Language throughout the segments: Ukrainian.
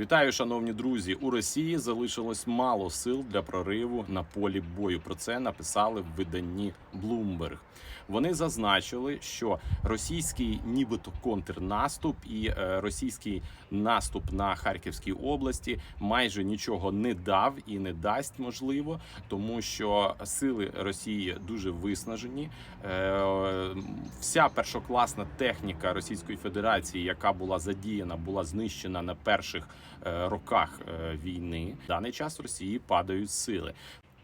Вітаю, шановні друзі. У Росії залишилось мало сил для прориву на полі бою. Про це написали в виданні Bloomberg. Вони зазначили, що російський, нібито контрнаступ і е, російський наступ на Харківській області майже нічого не дав і не дасть можливо, тому що сили Росії дуже виснажені. Е, Вся першокласна техніка Російської Федерації, яка була задіяна, була знищена на перших роках е, війни. В даний час в Росії падають сили.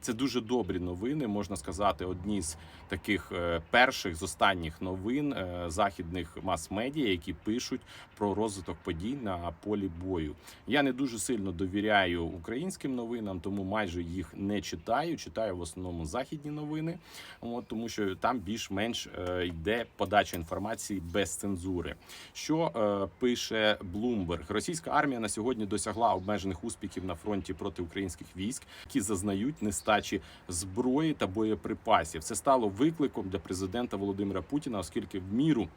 Це дуже добрі новини, можна сказати, одні з таких е, перших з останніх новин е, західних мас-медіа, які пишуть про розвиток подій на полі бою. Я не дуже сильно довіряю українським новинам, тому майже їх не читаю. Читаю в основному західні новини, от, тому що там більш-менш е, йде подача інформації без цензури. Що е, пише Bloomberg? Російська армія на сьогодні досягла обмежених успіхів на фронті проти українських військ, які зазнають нестачі зброї та боєприпасів. Це стало викликом для президента Володимира Путіна, оскільки в міру.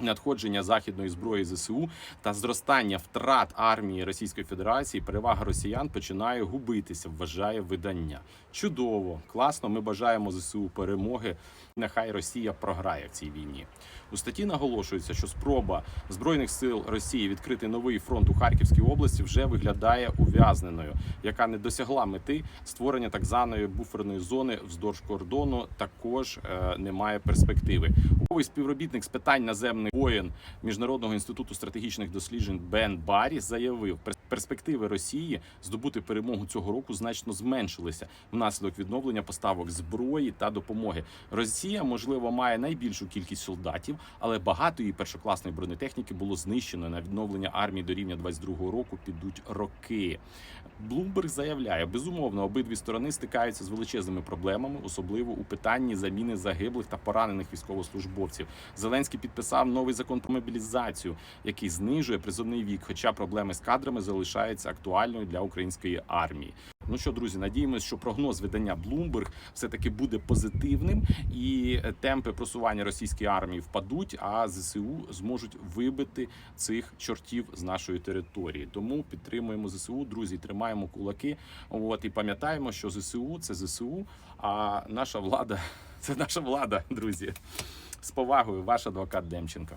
Надходження західної зброї ЗСУ та зростання втрат армії Російської Федерації перевага росіян починає губитися. Вважає видання. Чудово, класно. Ми бажаємо ЗСУ перемоги. Нехай Росія програє в цій війні. У статті наголошується, що спроба збройних сил Росії відкрити новий фронт у Харківській області вже виглядає ув'язненою, яка не досягла мети створення так званої буферної зони вздовж кордону. Також е, немає перспективи. Умовий співробітник з питань наземних воєн міжнародного інституту стратегічних досліджень Бен Баррі заявив, «Перс- перспективи Росії здобути перемогу цього року значно зменшилися внаслідок відновлення поставок зброї та допомоги. Росія, можливо, має найбільшу кількість солдатів, але багато її першокласної бронетехніки було знищено. На відновлення армії до рівня 22-го року підуть роки. Блумберг заявляє, безумовно, обидві сторони стикаються з величезними проблемами, особливо у питанні заміни загиблих та поранених військовослужбовців. Зеленський підписав новий закон про мобілізацію, який знижує призовний вік, хоча проблеми з кадрами залишаються актуальною для української армії. Ну що, друзі, надіємося, що прогноз видання Bloomberg все таки буде позитивним, і темпи просування російської армії впадуть, а ЗСУ зможуть вибити цих чортів з нашої території. Тому підтримуємо ЗСУ, друзі, тримаємо кулаки. От і пам'ятаємо, що ЗСУ це ЗСУ, а наша влада це наша влада, друзі. З повагою, ваш адвокат Демченко.